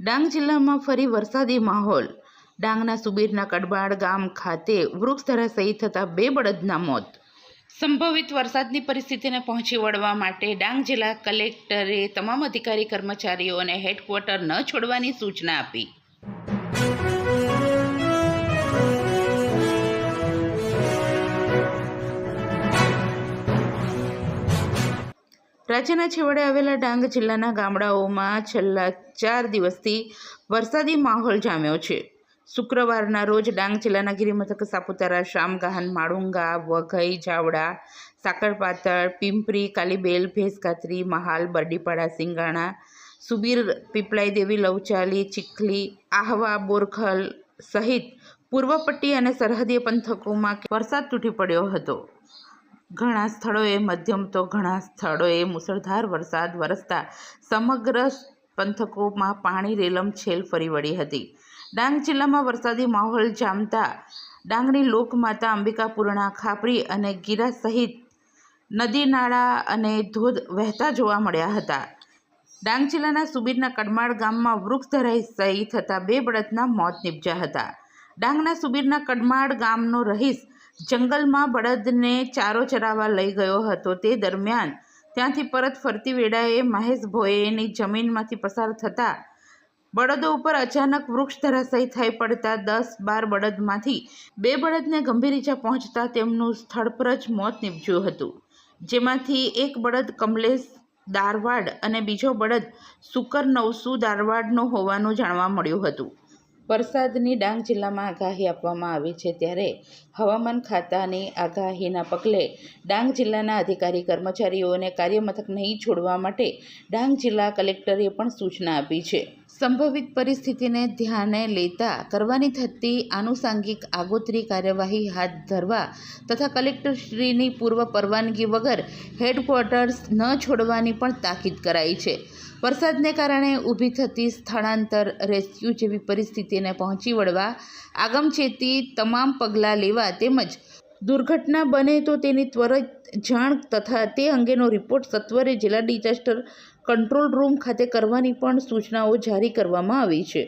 ડાંગ જિલ્લામાં ફરી વરસાદી માહોલ. ડાંગના સુબીરના કડબાડ ગામ ખાતે વૃક્ષ ધરાશયી થતાં બે બળદના મોત. સંભવિત વરસાદની પરિસ્થિતિને પહોંચી વળવા માટે ડાંગ જિલ્લા કલેક્ટરે તમામ અધિકારી કર્મચારીઓને હેડક્વાર્ટર ન છોડવાની સૂચના આપી. રાજ્યના છેવાડે આવેલા ડાંગ જિલ્લાના ગામડાઓમાં છેલ્લા ચાર દિવસથી વરસાદી માહોલ જામ્યો છે. શુક્રવારના રોજ ડાંગ જિલ્લાના ગિરિમથક, સાપુતારા, શામગાહન માળુંગા વઘઈ, જાવડા, સાકરપાતળ, પિંપરી, કાલીબેલ, ભેસકાતરી, મહાલ, બરડીપાડા, સિંગાણા, સુબીર, પીપળાઈ દેવી, લવચાલી, ચીખલી, આહવા, બોરખલ સહિત પૂર્વ પટ્ટી અને સરહદીય પંથકોમાં વરસાદ તૂટી પડ્યો હતો. ઘણા સ્થળોએ મધ્યમ તો ઘણા સ્થળોએ મુસળધાર વરસાદ વરસતા સમગ્ર પંથકોમાં પાણી રેલમછેલ ફરી વળી હતી. ડાંગ જિલ્લામાં વરસાદી માહોલ જામતા ડાંગની લોકમાતા અંબિકાપૂર્ણા ખાપરી અને ગીરા સહિત નદી નાળા અને ધોધ વહેતા જોવા મળ્યા હતા. ડાંગ જિલ્લાના સુબીરના કડમાળ ગામમાં વૃક્ષ ધરાશયી થતાં બે બળદના મોત નીપજ્યા હતા. ડાંગના સુબીરના કડમાળ ગામનો રહીશ જંગલમાં બળદને ચારો ચરાવવા લઈ ગયો હતો તે દરમિયાન ત્યાંથી પરત ફરતી વેળાએ મહેશ ભોયેની જમીનમાંથી પસાર થતા બળદો ઉપર અચાનક વૃક્ષ ધરાશયી થઈ પડતા દસ બાર બળદમાંથી બે બળદને ગંભીર ઈજા પહોંચતા તેમનું સ્થળ પર જ મોત નીપજ્યું હતું, જેમાંથી એક બળદ કમલેશ દારવાડ અને બીજો બળદ સુકર નવસુ દારવાડનો હોવાનું જાણવા મળ્યું હતું. વરસાદની ડાંગ જિલ્લામાં આગાહી આપવામાં આવી છે ત્યારે હવામાન ખાતાની આગાહીના પગલે ડાંગ જિલ્લાના અધિકારી કર્મચારીઓને કાર્યમથક નહીં છોડવા માટે ડાંગ જિલ્લા કલેક્ટરે પણ સૂચના આપી છે. સંભવિત પરિસ્થિતિને ધ્યાને લેતા કરવાની થતી આનુષાંગિક આગોતરી કાર્યવાહી હાથ ધરવા તથા કલેક્ટરશ્રીની પૂર્વ પરવાનગી વગર હેડક્વાર્ટર્સ ન છોડવાની પણ તાકીદ કરાઈ છે. વરસાદને કારણે ઊભી થતી સ્થળાંતર, રેસ્ક્યુ જેવી પરિસ્થિતિને પહોંચી વળવા આગમચેતી તમામ પગલાં લેવા તેમજ દુર્ઘટના બને તો તેની ત્વરિત જાણ તથા તે અંગેનો રિપોર્ટ સત્વરે જિલ્લા ડિઝાસ્ટર કંટ્રોલ રૂમ ખાતે કરવાની પણ સૂચનાઓ જારી કરવામાં આવી છે.